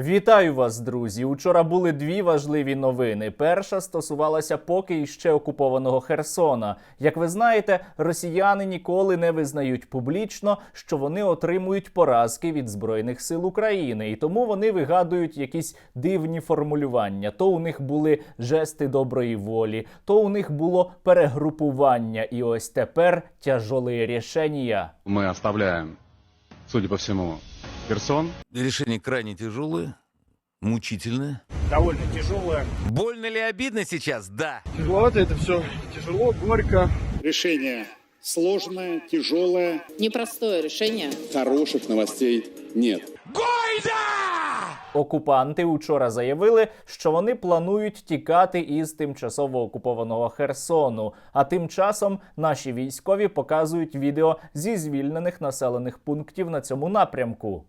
Вітаю вас, друзі! Учора були дві важливі новини. Перша стосувалася поки іще окупованого Херсона. Як ви знаєте, росіяни ніколи не визнають публічно, що вони отримують поразки від збройних сил України, і тому вони вигадують якісь дивні формулювання. То у них були жести доброї волі, то у них було перегрупування. І ось тепер тяжолі рішення. Мы оставляем, судя по всему, Херсон. Решение крайне тяжелое, мучительное. довольно тяжелое. Больно ли обидно сейчас? Да. Тяжеловато это все. Тяжело, горько. Решение сложное, тяжелое. Непростое решение. Хороших новостей нет. Окупанти учора заявили, що вони планують тікати із тимчасово окупованого Херсону. А тим часом наші військові показують відео зі звільнених населених пунктів на цьому напрямку.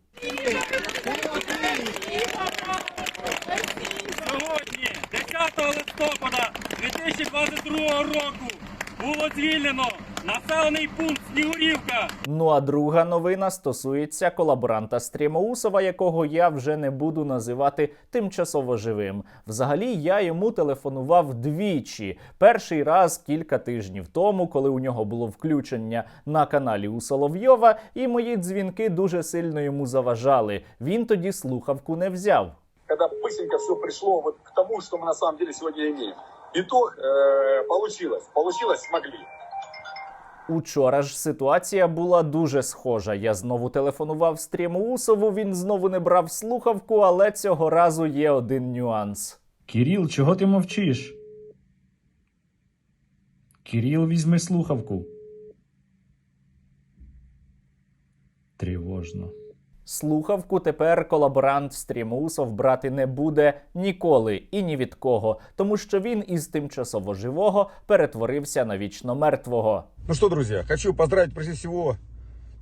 Сьогодні, 10 листопада 2022 року, було звільнено населений пункт Снігурівка. Ну а друга новина стосується колаборанта Стрімоусова, якого я вже не буду називати тимчасово живим. Взагалі я йому телефонував двічі. Перший раз кілька тижнів тому, коли у нього було включення на каналі у Соловйова, і мої дзвінки дуже сильно йому заважали. Він тоді слухавку не взяв. когда быстренько все пришло вот к тому, что мы на самом деле сегодня имеем. Итог э, получилось. Получилось, смогли. Учора ж ситуація була дуже схожа. Я знову телефонував Стрімоусову, він знову не брав слухавку, але цього разу є один нюанс. Кіріл, чого ти мовчиш? Кіріл, візьми слухавку. Тривожно. Слухавку тепер колаборант Стрімусов брати не буде ніколи і ні від кого, тому що він із тимчасово живого перетворився на вічно мертвого. Ну что, друзья, хочу поздравить прежде всего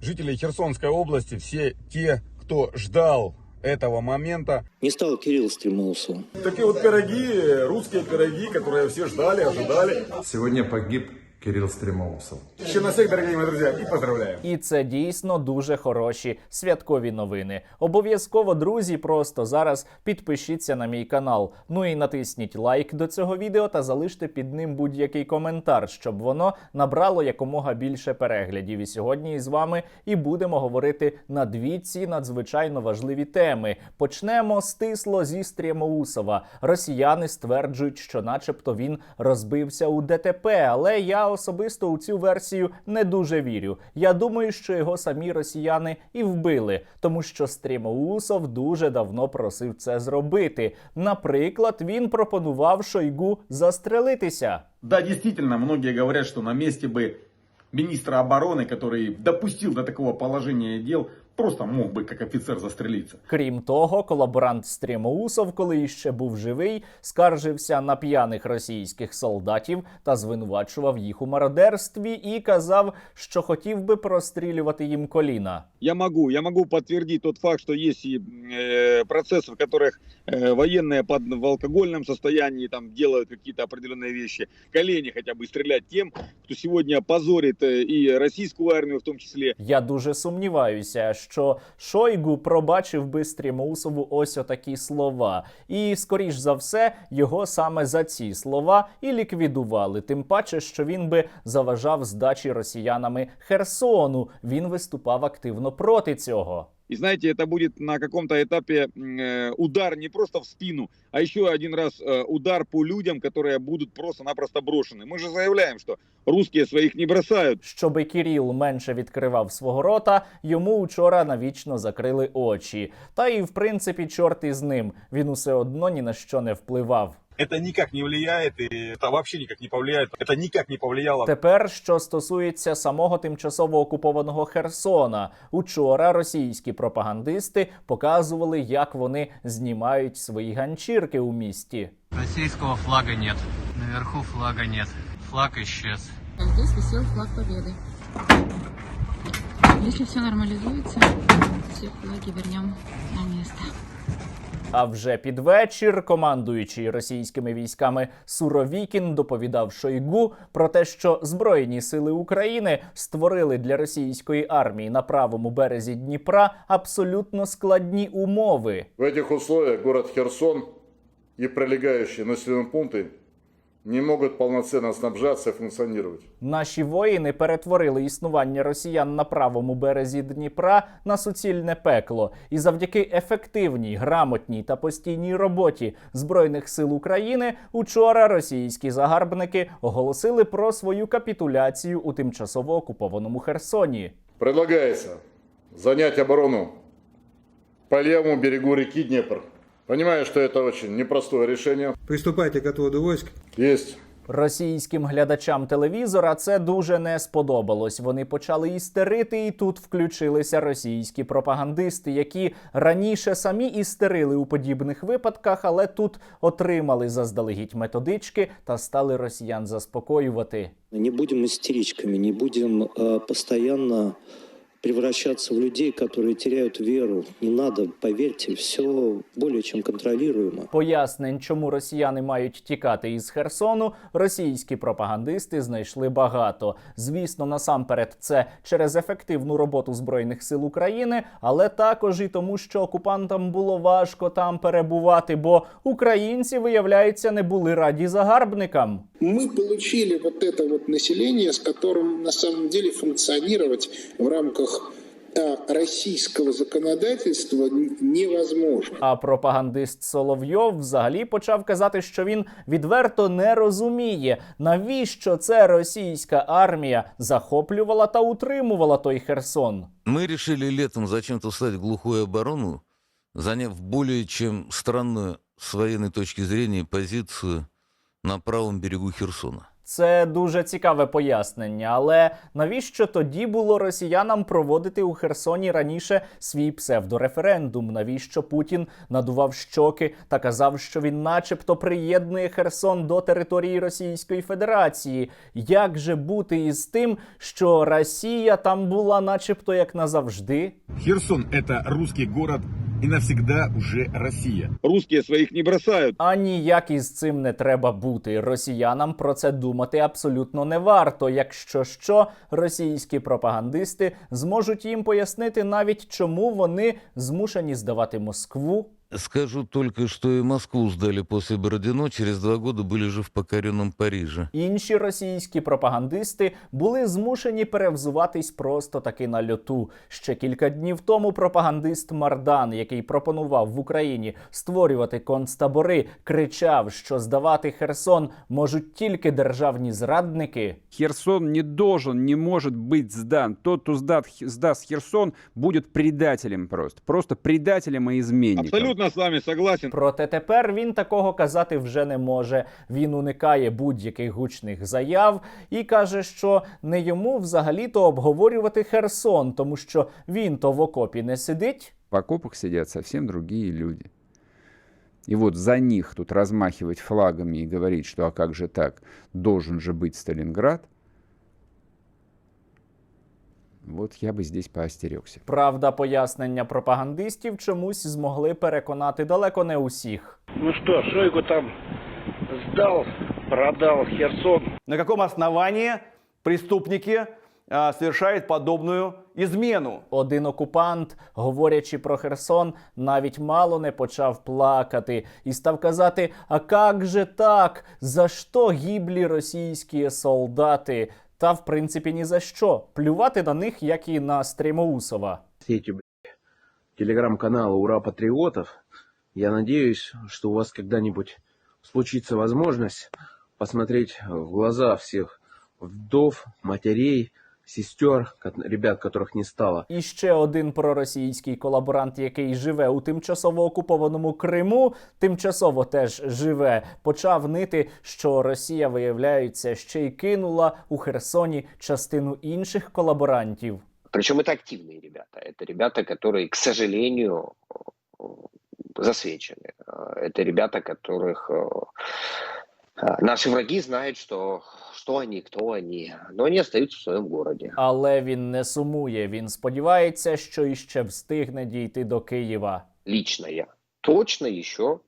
жителей Херсонской области, все те, кто ждал этого момента. Не стал Кирилл Стремоусовым. Такие вот пироги, русские пироги, которые все ждали, ожидали. Сегодня погиб Кирилл Стремоусов. Еще на всех, дорогие мои друзья, и поздравляем. І це дійсно дуже хороші святкові новини. Обов'язково, друзі, просто зараз підпишіться на мій канал. Ну і натисніть лайк до цього відео та залиште під ним будь-який коментар, щоб воно набрало якомога більше переглядів. І сьогодні із вами і будемо говорити на дві ці надзвичайно важливі теми. Почнемо стисло зі Стрімоусова. Росіяни стверджують, що, начебто, він розбився у ДТП, але я особисто у цю версію не дуже вірю. Я думаю, що його самі росіяни і вбили, тому що Стрімоусов дуже давно просив це зробити. Наприклад, він пропонував Шойгу застрелитися. Да, действительно, многие говорят, что на месте бы министра обороны, который допустил до такого положения дел, просто мог бы как офицер застрелиться. Крім того, колаборант Стрімоусов, коли іще був живий, скаржився на п'яних російських солдатів та звинувачував їх у мародерстві і казав, що хотів би прострілювати їм коліна. Я могу, я могу подтвердить тот факт, что есть и э, процессы, в которых э, военные под, в алкогольном состоянии там делают какие-то определенные вещи. Колени хотя бы стрелять тем, кто сегодня позорит э, и российскую армию в том числе, Я дуже сумніваюся, що Шойгу пробачив би Стрімоусову ось отакі слова. І, скоріш за все, його саме за ці слова і ліквідували. Тим паче, що він би заважав здачі росіянами Херсону. Він виступав активно проти цього. И знаете, это будет на каком-то этапе э, удар не просто в спину, а еще один раз э, удар по людям, которые будут просто-напросто брошены. Мы же заявляем, что русские своих не бросают. Щоби Кіріл менше відкривав свого рота, йому учора навічно закрили очі. Та і в принципі, чорт із ним. Він усе одно ні на що не впливав. Это никак не влияет, и это вообще никак не повлияет. Это никак не повлияло. Тепер, що стосується самого тимчасово окупованого Херсона, учора російські пропагандисти показували, як вони знімають свої ганчірки у місті. Российского флага нет. Наверху флага нет. Флаг исчез. Здесь висел флаг победы. Если все нормализуется, все флаги вернем на место. А вже під вечір командуючий російськими військами Суровікін доповідав Шойгу про те, що Збройні сили України створили для російської армії на правому березі Дніпра абсолютно складні умови. В этих условиях город Херсон и прилегающие населенные пункты не могут полноценно снабжаться и функционировать. Наші воїни перетворили існування росіян на правому березі Дніпра на суцільне пекло, і завдяки ефективній, грамотній та постійній роботі збройних сил України учора російські загарбники оголосили про свою капітуляцію у тимчасово окупованому Херсоні. Предлагается занять оборону по левому берегу реки Днепр. Понимаю, что это очень непростое решение. Приступайте к отводу войск. Есть. Російським глядачам телевізора це дуже не сподобалось. Вони почали істерити, і тут включилися російські пропагандисти, які раніше самі істерили у подібних випадках, але тут отримали заздалегідь методички та стали росіян заспокоювати. Не будем истеричками, не будем э, постоянно превращаться в людей, которые теряют веру. Не надо, поверьте, все более чем контролируемо. Пояснень, чому росіяни мають тікати із Херсону, російські пропагандисти знайшли багато. Звісно, насамперед, це через ефективну роботу збройних сил України, але також і тому, що окупантам було важко там перебувати, бо українці, виявляється, не були раді загарбникам. Мы получили вот это вот население, с которым на самом деле функционировать в рамках а, российского законодательства н- невозможно. А пропагандист Соловйов взагалі почав казати, що він відверто не розуміє, навіщо це російська армія захоплювала та утримувала той Херсон. Мы решили летом зачем-то встать в глухую оборону, заняв более чем странную с военной точки зрения позицию на правом берегу Херсона. Це дуже цікаве пояснення, але навіщо тоді було росіянам проводити у Херсоні раніше свій псевдореферендум? Навіщо Путін надував щоки та казав, що він, начебто, приєднує Херсон до території Російської Федерації? Як же бути із тим, що Росія там була, начебто, як назавжди? Херсон это русский город и навсегда уже Росія. Русські своїх не бросають. А ніяк із цим не треба бути. Росіянам про це думати абсолютно не варто. Якщо що, російські пропагандисти зможуть їм пояснити навіть, чому вони змушені здавати Москву. Скажу только, что и Москву сдали после Бородино, через два года были же в покоренном Париже. Інші російські пропагандисти були змушені перевзуватись просто таки на льоту. Ще кілька днів тому пропагандист Мардан, який пропонував в Україні створювати концтабори, кричав, що здавати Херсон можуть тільки державні зрадники. Херсон не должен, не может быть сдан. Тот, кто сдат, сдаст Херсон, будет предателем просто. Просто предателем и изменником. Абсолютно с вами согласен. Проте тепер він такого казати вже не може. Він уникає будь-яких гучних заяв і каже, що не йому взагалі-то обговорювати Херсон, тому що він то в окопі не сидить. В окопах сидят совсем другие люди. И вот за них тут размахивать флагами и говорить, что а как же так, должен же быть Сталинград, вот я бы здесь поостерегся. Правда, пояснення пропагандистів чомусь змогли переконати далеко не усіх. Ну что, Шойгу там сдал, продал Херсон. На каком основании преступники а, совершают подобную измену? Один окупант, говорячи про Херсон, навіть мало не почав плакати і став казати: А как же так? За що гиблі російські солдати? Та в принципі ні за що. Плювати на них, як і на Стрімоусова. Телеграм-каналы «Ура, патриотов». Я надеюсь, что у вас когда-нибудь случится возможность посмотреть в глаза всех вдов, матерей, сестер, ко- ребят, которых не стало. І ще один проросійський колаборант, який живе у тимчасово окупованому Криму, тимчасово теж живе, почав нити, що Росія, виявляється, ще й кинула у Херсоні частину інших колаборантів. Причем это активные ребята. Это ребята, которые, к сожалению, э, засвечены. Э, Это ребята, которых э, э, наши враги знают, что, что они, кто они. Но они остаются в своем городе. Але він не сумує. Він сподівається, що іще встигне дійти до Києва. Лично я точно еще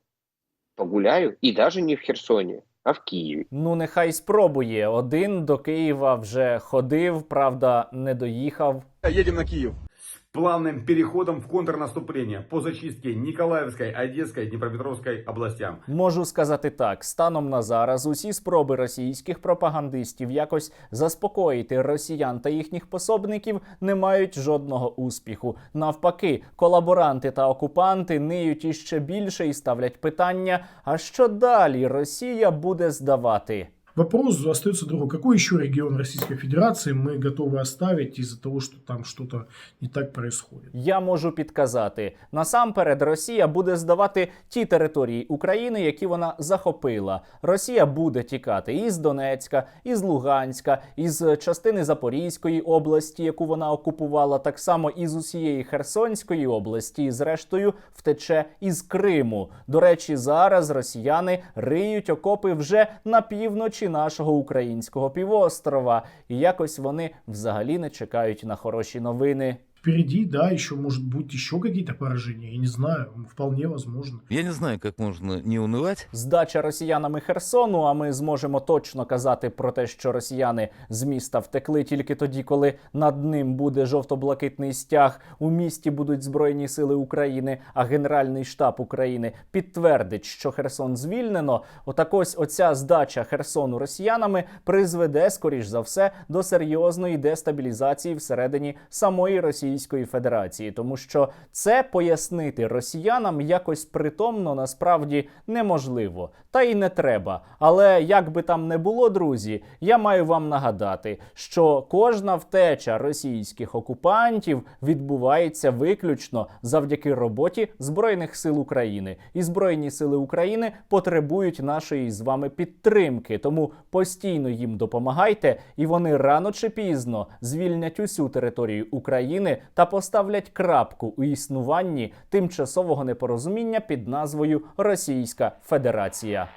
погуляю, и даже не в Херсоне, а в Киеве. Ну, нехай спробує. Один до Києва вже ходив, правда, не доїхав. Едем на Киев. Плавным переходом в контрнаступление по зачистке Николаевской, Одесской, Днепропетровской областям. Можу сказати так: станом на зараз усі спроби російських пропагандистів якось заспокоїти росіян та їхніх пособників не мають жодного успіху. Навпаки, колаборанти та окупанти ниють іще більше і ставлять питання: а що далі Росія буде здавати? Вопрос остается другой. Какой еще регион Российской Федерации мы готовы оставить из-за того, что там что-то не так происходит? Я можу підказати насамперед, Росія буде здавати ті території України, які вона захопила. Росія буде тікати із Донецька, із Луганська, із частини Запорізької області, яку вона окупувала, так само із усієї Херсонської області, і зрештою втече із Криму. До речі, зараз росіяни риють окопи вже на півночі нашого українського півострова, і якось вони взагалі не чекають на хороші новини. Впереди, да, еще может быть еще какие-то поражения, я не знаю, вполне возможно. Я не знаю, как можно не унывать. Здача росіянами Херсону. А ми зможемо точно казати про те, що росіяни з міста втекли тільки тоді, коли над ним буде жовто-блакитний стяг. У місті будуть збройні сили України, а Генеральний штаб України підтвердить, що Херсон звільнено. Отак ось оця здача Херсону росіянами призведе, скоріш за все, до серйозної дестабілізації всередині самої Російської Федерації, тому що це пояснити росіянам якось притомно насправді неможливо, та й не треба. Але як би там не було, друзі, я маю вам нагадати, що кожна втеча російських окупантів відбувається виключно завдяки роботі Збройних сил України. І Збройні сили України потребують нашої з вами підтримки. Тому постійно їм допомагайте, і вони рано чи пізно звільнять усю територію України та поставлять крапку у існуванні тимчасового непорозуміння під назвою Російська Федерація.